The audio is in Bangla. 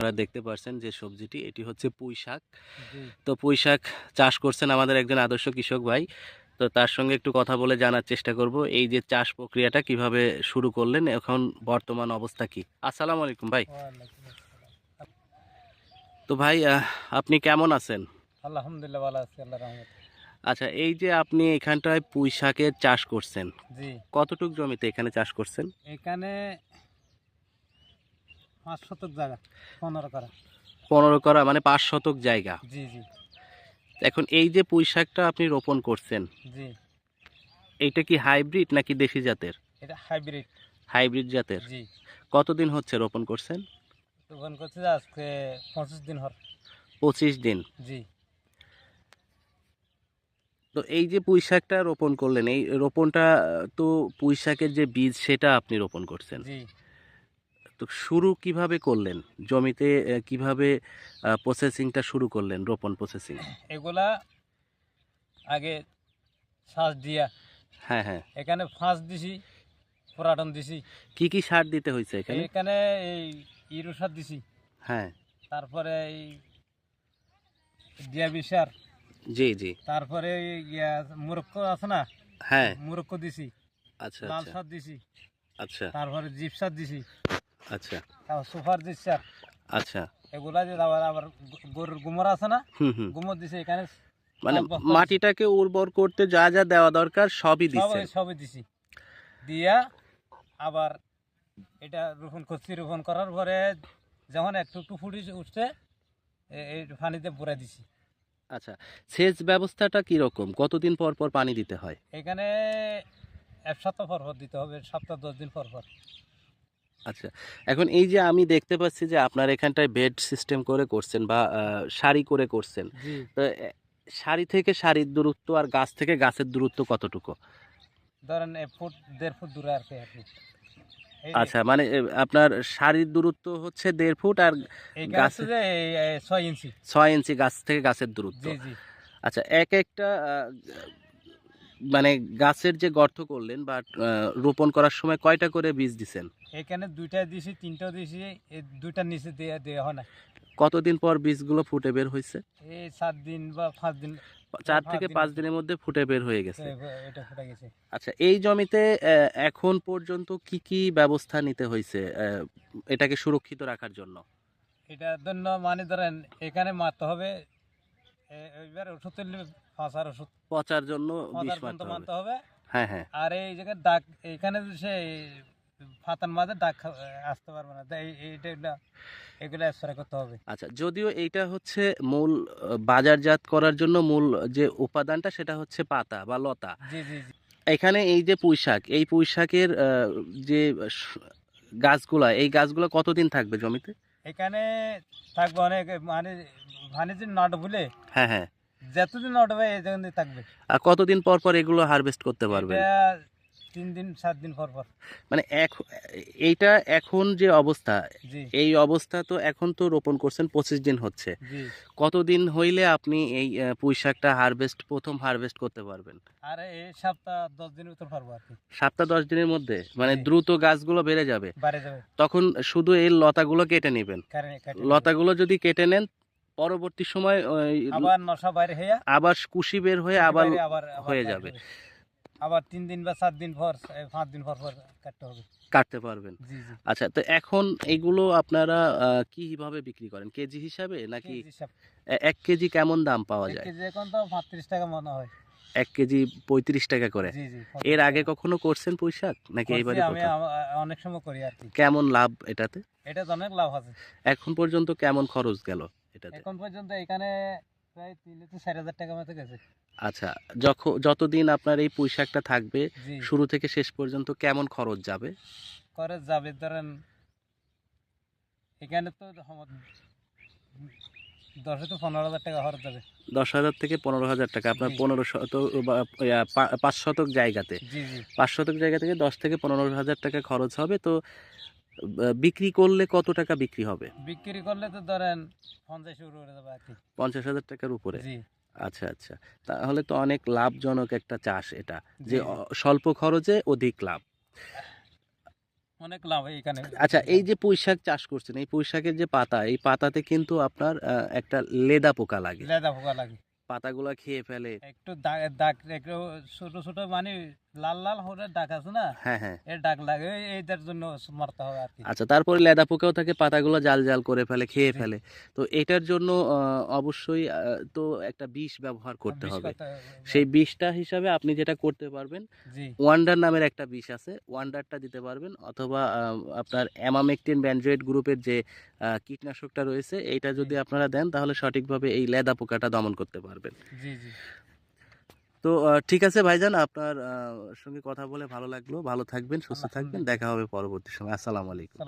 আপনারা দেখতে পাচ্ছেন যে সবজিটি এটি হচ্ছে পুঁই শাক। তো পুঁই শাক চাষ করছেন আমাদের একজন আদর্শ কৃষক ভাই। তো তার সঙ্গে একটু কথা বলে জানার চেষ্টা করব এই যে চাষ প্রক্রিয়াটা কীভাবে শুরু করলেন এখন বর্তমান অবস্থা কি? আসসালামু আলাইকুম ভাই। তো ভাই আপনি কেমন আছেন? আলহামদুলিল্লাহ ভালো আছি আল্লাহ রহমত। আচ্ছা এই যে আপনি এখানটায় পুঁই শাকের চাষ করছেন জি। কতটুক জমিতে এখানে চাষ করছেন? এখানে পাঁচ শতক জায়গা পনেরো করা। পনেরো করা মানে পাঁচ শতক জায়গা। জি জি। এখন এই যে পুঁই শাকটা আপনি রোপণ করছেন জি। এইটা কি হাইব্রিড নাকি দেশি জাতের? এটা হাইব্রিড। হাইব্রিড জাতের। জি। কতদিন হচ্ছে রোপণ করছেন? দোকান করছে আজকে পঁচিশ দিন হর পঁচিশ দিন। জি। তো এই যে পুঁই শাকটা রোপণ করলেন এই রোপণটা তো পুঁই শাকের যে বীজ সেটা আপনি রোপণ করছেন। জি। তো শুরু কীভাবে করলেন? জমিতে কীভাবে প্রসেসিংটা শুরু করলেন রোপণ প্রসেসিং এগুলা আগে শ্বাস দিয়া হ্যাঁ হ্যাঁ। এখানে ফাঁস দিছি পুরাটন দিছি। কি কি সার দিতে হয়েছে এখানে? এখানে এই ইরু সার দিছি। হ্যাঁ। তারপরে এই ডিয়াবি সার। জি জি। তারপরে মুরক্ক আছে না? হ্যাঁ। মুরক্ক দিছি। আচ্ছা লাল আচ্ছা। সার দিছি। আচ্ছা। তারপরে জিপ সার দিছি। আচ্ছা। সুপার জিপ আচ্ছা। এগুলা যে আবার আবার গরুর গুমর আছে না হুম হুম। গুমর দিছে এখানে। মানে মাটিটাকে উর্বর করতে যা যা দেওয়া দরকার সবই সব সবই দিছি। দিয়া আবার এটা রোপণ করছি রোপণ করার পরে যখন একটু একটু ফুটি উঠছে এই পানিতে পুরা দিছি। আচ্ছা সেচ ব্যবস্থাটা কি রকম কতদিন পর পর পানি দিতে হয়? এখানে এক সপ্তাহ পর পর দিতে হবে সপ্তাহ দশ দিন পর পর। আচ্ছা এখন এই যে আমি দেখতে পাচ্ছি যে আপনার এখানটায় বেড সিস্টেম করে করছেন বা সারি করে করছেন। তো সারি থেকে সারির দূরত্ব আর গাছ থেকে গাছের দূরত্ব কতটুকু? ধরেন এ ফুট দেড় ফুট দূরে আর কি আচ্ছা মানে আপনার সারির দূরত্ব হচ্ছে দেড় ফুট আর গাছে- ছয় ইঞ্চি। ছয় ইঞ্চি গাছ থেকে গাছের দূরত্ব। আচ্ছা এক একটা মানে গাছের যে গর্ত করলেন বা রোপণ করার সময় কয়টা করে বীজ দিছেন? এখানে দুইটা দিছি তিনটা দিছি এই দুইটার নিচে দিয়ে দেওয়া হয় না। কতদিন পর বীজগুলো ফুটে বের হয়েছে? এই সাত দিন বা পাঁচ দিন চার থেকে পাঁচ দিনের মধ্যে ফুটে বের হয়ে গেছে। এটা ফুটে গেছে। আচ্ছা এই জমিতে এখন পর্যন্ত কি কি ব্যবস্থা নিতে হয়েছে এটাকে সুরক্ষিত রাখার জন্য? এটার জন্য মানে ধরেন এখানে মারতে হবে এবার ওষুধ ফাঁসার ওষুধ। পচার জন্য বিষ মারতে হবে। হ্যাঁ হ্যাঁ। আর এই জায়গায় দাগ এখানে সে ফাতার মাঝে দাগ আসতে পারবে না। এইটা এগুলো স্প্রে করতে হবে। আচ্ছা যদিও এইটা হচ্ছে মূল বাজারজাত করার জন্য মূল যে উপাদানটা সেটা হচ্ছে পাতা বা লতা। জি এখানে এই যে পুঁই শাক এই পুঁই শাকের যে গাছগুলা এই গাছগুলো কতদিন থাকবে জমিতে? এখানে থাকবে অনেক মানে মানে যে নট বলে হ্যাঁ হ্যাঁ। যতদিন হবে এই জন্য থাকবে। আর কতদিন পর পর এগুলো হারভেস্ট করতে পারবেন? তিন দিন সাত দিন পর পর। মানে এক- এইটা এখন যে অবস্থা এই অবস্থা তো এখন তো রোপণ করছেন পঁচিশ দিন হচ্ছে। কতদিন হইলে আপনি এই পুঁই শাকটা হারভেস্ট প্রথম হারভেস্ট করতে পারবেন? আর এই সপ্তাহ দশ দিন উত্তর পারব আর কি। সপ্তাহ দশ দিনের মধ্যে? মানে দ্রুত গাছগুলো বেড়ে যাবে। বাড়ে যাবে। তখন শুধু এই লতাগুলো কেটে নেবেন। লতাগুলো যদি কেটে নেন পরবর্তী সময় আবার নশা বাইরে হইয়া আবার কুশি বের হয়ে আবার হয়ে যাবে। আবার তিন দিন বা সাত দিন পর পাঁচ দিন পর পর কাটতে হবে। কাটতে পারবেন। আচ্ছা তো এখন এগুলো আপনারা কীভাবে বিক্রি করেন? কেজি হিসাবে নাকি এক কেজি কেমন দাম পাওয়া যায়? এখন তো পঁয়ত্রিশ টাকা মনে হয়। এক কেজি পঁয়ত্রিশ টাকা করে। এর আগে কখনো করছেন শাক? নাকি এইবারে আমি অনেক সময় করি আর কি। কেমন লাভ এটাতে? এটা অনেক লাভ আছে। এখন পর্যন্ত কেমন খরচ গেল? এটাতে। এখন পর্যন্ত এখানে প্রায় তিন চার হাজার টাকা মতো গেছে। আচ্ছা যখন যতদিন আপনার এই পুঁই শাকটা থাকবে জি। শুরু থেকে শেষ পর্যন্ত কেমন খরচ যাবে? করে যাবে ধরেন এখানে তো হম- দশে তো পনেরো হাজার টাকা খরচ যাবে। দশ হাজার থেকে পনেরো হাজার টাকা আপনার জি। পনেরো শত বা, ইয়া, পা- পাঁচ শতক জায়গাতে। জি জি। পাঁচ শতক জায়গা থেকে দশ থেকে পনেরো হাজার টাকা খরচ হবে তো বিক্রি করলে কত টাকা বিক্রি হবে? বিক্রি করলে তো ধরেন পঞ্চাশ যাবে পঞ্চাশ হাজার টাকার উপরে? আচ্ছা আচ্ছা। তাহলে তো অনেক লাভজনক একটা চাষ এটা যে স্বল্প খরচে অধিক লাভ। অনেক লাভ এখানে। আচ্ছা এই যে পুঁই শাক চাষ করছেন এই পুঁই শাকের যে পাতা এই পাতাতে কিন্তু আপনার একটা লেদা পোকা লাগে। লেদা পোকা লাগে। পাতাগুলা খেয়ে ফেলে। একটু দাগ দাগ একটু ছোট ছোট মানে লাল লাল হলে দাগ আছে না? হ্যাঁ হ্যাঁ। এর দাগ লাগে এইটার জন্য মারতে হবে আর কি। আচ্ছা তারপরে লেদা পোকাও থাকে পাতাগুলো জাল জাল করে ফেলে খেয়ে ফেলে। তো এটার জন্য অবশ্যই তো একটা বিষ ব্যবহার করতে হবে। সেই বিষটা হিসাবে আপনি যেটা করতে পারবেন ওয়ান্ডার নামের একটা বিষ আছে ওয়ান্ডারটা দিতে পারবেন অথবা আপনার অ্যামামেকটিন ব্যানজয়েড গ্রুপের যে কীটনাশকটা রয়েছে এইটা যদি আপনারা দেন তাহলে সঠিকভাবে এই লেদা পোকাটা দমন করতে পারবেন। জি জি। তো ঠিক আছে ভাইজান আপনার সঙ্গে কথা বলে ভালো লাগল। ভালো থাকবেন সুস্থ থাকবেন। দেখা হবে পরবর্তী সময়। আসসালামু আলাইকুম